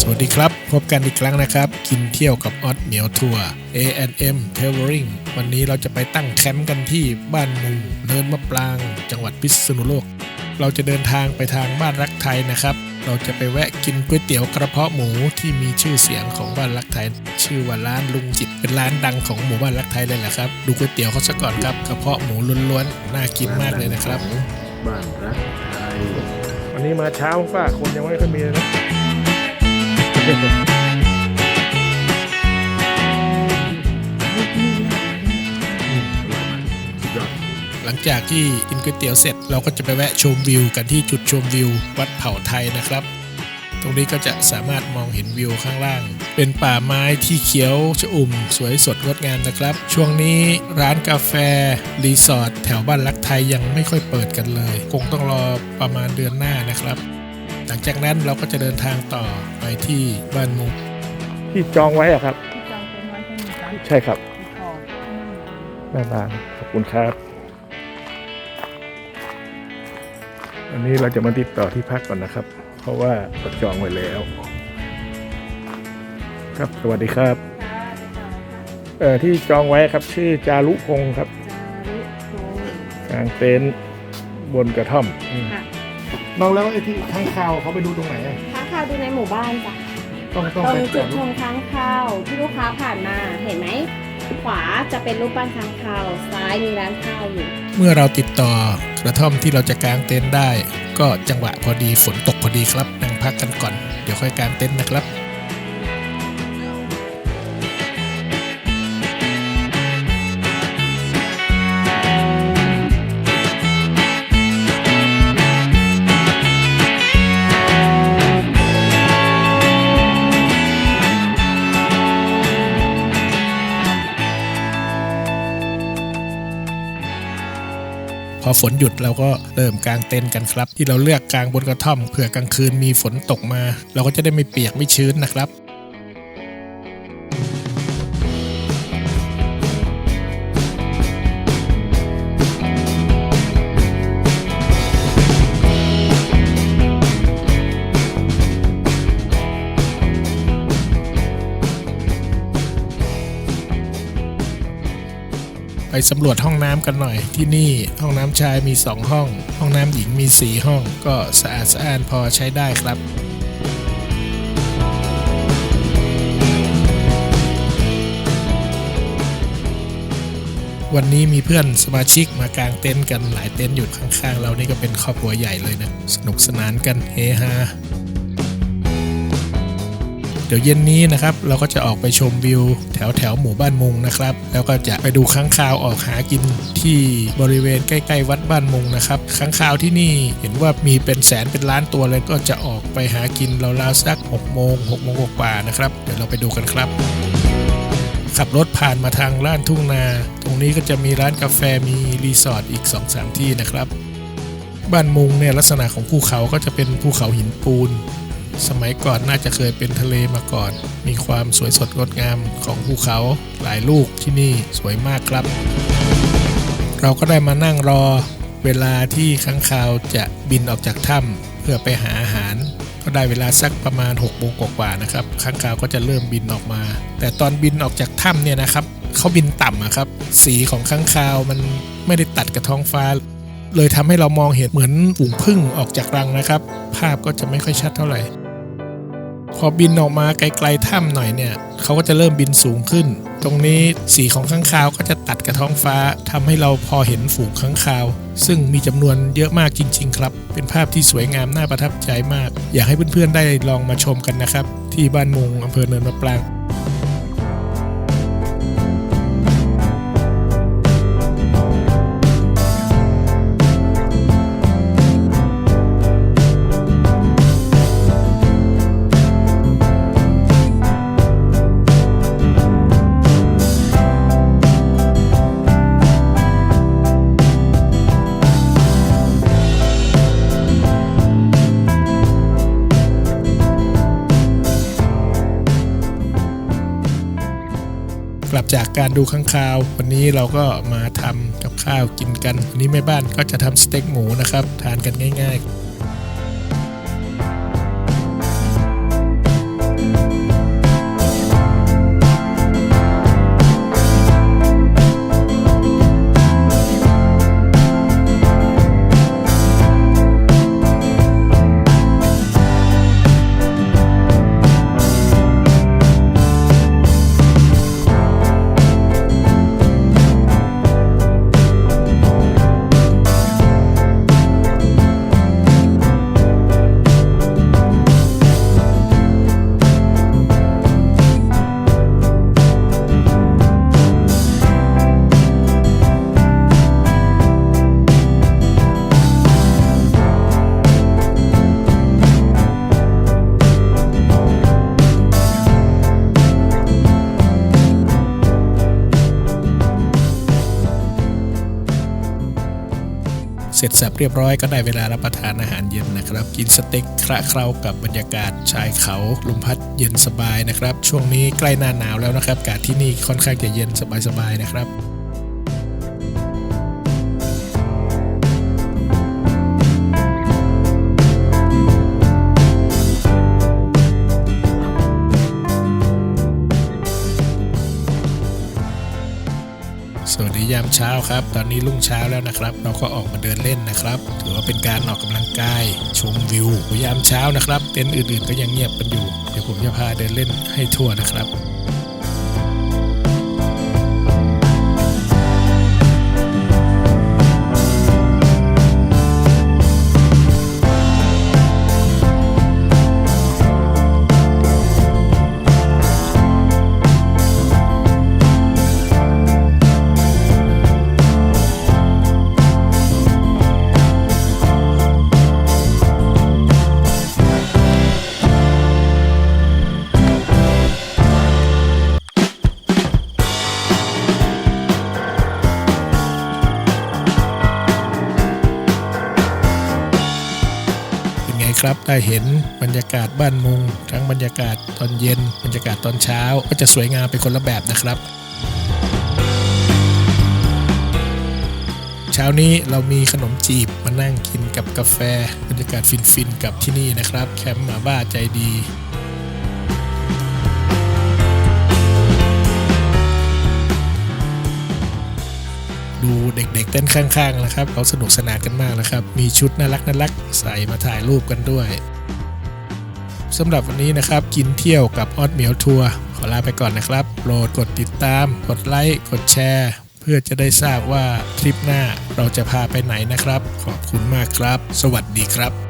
สวัสดีครับ พบกันอีกครั้งนะครับ กินเที่ยวกับออสเหมียวทัวร์ A&M Traveling วันนี้เราจะไปตั้งแคมป์กันที่บ้านมุงเนินมะปราง จังหวัดพิษณุโลก เราจะเดินทางไปทางบ้านรักไทยนะครับ เราจะไปแวะกินก๋วยเตี๋ยวกระเพาะหมูที่มีชื่อเสียงของบ้านรักไทย ชื่อว่าร้านลุงจิตเป็นร้านดังของหมู่บ้านรักไทยเลยแหละครับ ดูก๋วยเตี๋ยวเขาซะก่อนครับกระเพาะหมูล้วนๆน่ากินมากเลยนะครับ บ้านรักไทยวันนี้มาเช้าฝ้าคนยังไม่ค่อยมีเลยนะ หลังจากที่กินก๋วยเตี๋ยวเสร็จเราก็จะไปแวะชมวิวกันที่จุดชมวิว วัดเผ่าไทยนะครับ ตรงนี้ก็จะสามารถมองเห็นวิวข้างล่าง เป็นป่าไม้ที่เขียวชอุ่ม สวยสดงดงามนะครับ ช่วงนี้ร้านกาแฟ รีสอร์ทแถวบ้านรักไทยยังไม่ค่อยเปิดกันเลย คงต้องรอประมาณเดือนหน้านะครับ หลังจากนั้นเราก็จะเดินทางต่อไปที่บ้านมุกที่จองไว้อะครับ ที่จองเป็นไว้ให้มีการใช่ครับขอแม่บานขอบคุณครับ อันนี้เราจะมาติดต่อที่พักก่อนนะครับ เพราะว่าเราจองไว้แล้ว ครับสวัสดีครับเอ่อที่จองไว้ครับ ชื่อจารุพงศ์ครับจารุโทกลางเต็นท์บนกระท่อมอืมค่ะ น้องแล้วไอ้ที่ข้างคาวเขาไปดูตรงไหนอะค้างคาวดูในหมู่บ้านจ้ะต้องต้องตรไปงจุจอดดชมค้างคาวที่ลูกค้าผ่านมาเห็นไหม ขวาจะเป็นรูปปั้นค้างคาวซ้ายมีร้านข้าวอยู่เมื่อเราติดต่อกระท่อมที่เราจะกางเต็นท์ได้ ก็จังหวะพอดีฝนตกพอดีครับนั่งพักกันก่อน เดี๋ยวค่อยกางเต็นท์นะครับ อฝนหยุดเราก็เริ่มกางเต็นท์กันครับ ที่เราเลือกกางบนกระท่อมเผื่อกลางคืนมีฝนตกมา เราก็จะได้ไม่เปียกไม่ชื้นนะครับ ไปสำรวจห้องน้ำกันหน่อยที่นี่ห้องน้ำชายมี 2 ห้อง ห้องน้ำหญิงมี 4 ห้อง ก็สะอาดสะอ้านพอใช้ได้ครับวันนี้มีเพื่อนสมาชิกมากางเต็นท์กันหลายเต็นท์อยู่ข้างๆ เรานี่ก็เป็นครอบครัวใหญ่เลยนะ สนุกสนานกันเฮฮา เดี๋ยวเย็นนี้นะครับเราก็จะออกไปชมวิว แถวแถวหมู่บ้านมุงนะครับ แล้วก็จะไปดูค้างคาวออกหากินที่บริเวณใกล้ ๆ วัดบ้านมุงนะครับค้างคาวที่นี่เห็นว่ามีเป็นแสนเป็นล้านตัวเลยก็จะออกไปหากินราวๆสัก6โมง6โมงกว่านะครับเดี๋ยวเราไปดูกันครับ ขับรถผ่านมาทางล้านทุ่งนา ตรงนี้ก็จะมีร้านกาแฟมีรีสอร์ทอีก 2-3 ที่นะครับบ้านมุงเนี่ยลักษณะของภูเขาก็จะเป็นภูเขาหินปูน สมัยก่อนน่าจะเคยเป็นทะเลมาก่อน มีความสวยสดงดงามของภูเขาหลายลูกที่นี่สวยมากครับ เราก็ได้มานั่งรอเวลาที่ค้างคาวจะบินออกจากถ้ำเพื่อไปหาอาหาร ก็ได้เวลาสักประมาณ6กโมงกว่าๆนะครับค้างคาวก็จะเริ่มบินออกมา แต่ตอนบินออกจากถ้ำเนี่ยนะครับเขาบินต่ำอะครับ สีของค้างคาวมันไม่ได้ตัดกับท้องฟ้า เลยทำให้เรามองเห็นเหมือนฝูงผึ้งออกจากรังนะครับ ภาพก็จะไม่ค่อยชัดเท่าไหร่ พอบินออกมาไกลๆถ้ำหน่อยเนี่ยเขาก็จะเริ่มบินสูงขึ้น ตรงนี้สีของข้างคาวก็จะตัดกับท้องฟ้าทำให้เราพอเห็นฝูงข้างคาว ซึ่งมีจำนวนเยอะมากจริง ๆ ครับ เป็นภาพที่สวยงามน่าประทับใจมาก อยากให้เพื่อนๆได้ลองมาชมกันนะครับ ที่บ้านมุงอำเภอเนินมะปราง จากการดูข้างคาว วันนี้เราก็มาทำกับข้าวกินกัน วันนี้แม่บ้านก็จะทำสเต็กหมูนะครับ ทานกันง่าย ๆ เสร็จสับเรียบร้อยก็ได้เวลารับประทานอาหารเย็นนะครับ กินสเต็กคระเคล้ากับบรรยากาศชายเขาลมพัดเย็นสบายนะครับ ช่วงนี้ใกล้หน้าหนาวแล้วนะครับอากาศที่นี่ค่อนข้างจะเย็นสบายๆนะครับ ยามเช้าครับ ตอนนี้รุ่งเช้าแล้วนะครับ เราก็ออกมาเดินเล่นนะครับ ถือว่าเป็นการออกกำลังกาย ชมวิวยามเช้านะครับ เต็นท์อื่นๆก็ยังเงียบกันอยู่ เดี๋ยวผมจะพาเดินเล่นให้ทั่วนะครับ ไงครับ ได้เห็นบรรยากาศบ้านมุง ทั้งบรรยากาศตอนเย็น บรรยากาศตอนเช้า ก็จะสวยงามเป็นคนละแบบนะครับ เช้านี้เรามีขนมจีบมานั่งกินกับกาแฟ บรรยากาศฟินๆกับที่นี่นะครับ แคมป์หมาบ้าใจดี ดูเด็กๆเต้นข้างๆนะครับเขาสนุกสนานกันมากนะครับ มีชุดน่ารักน่ารักใส่มาถ่ายรูปกันด้วยสำหรับวันนี้นะครับ กินเที่ยวกับออดเหมียวทัวร์ขอลาไปก่อนนะครับ โปรดกดติดตาม กดไลค์ กดแชร์ เพื่อจะได้ทราบว่าทริปหน้าเราจะพาไปไหนนะครับ ขอบคุณมากครับ สวัสดีครับ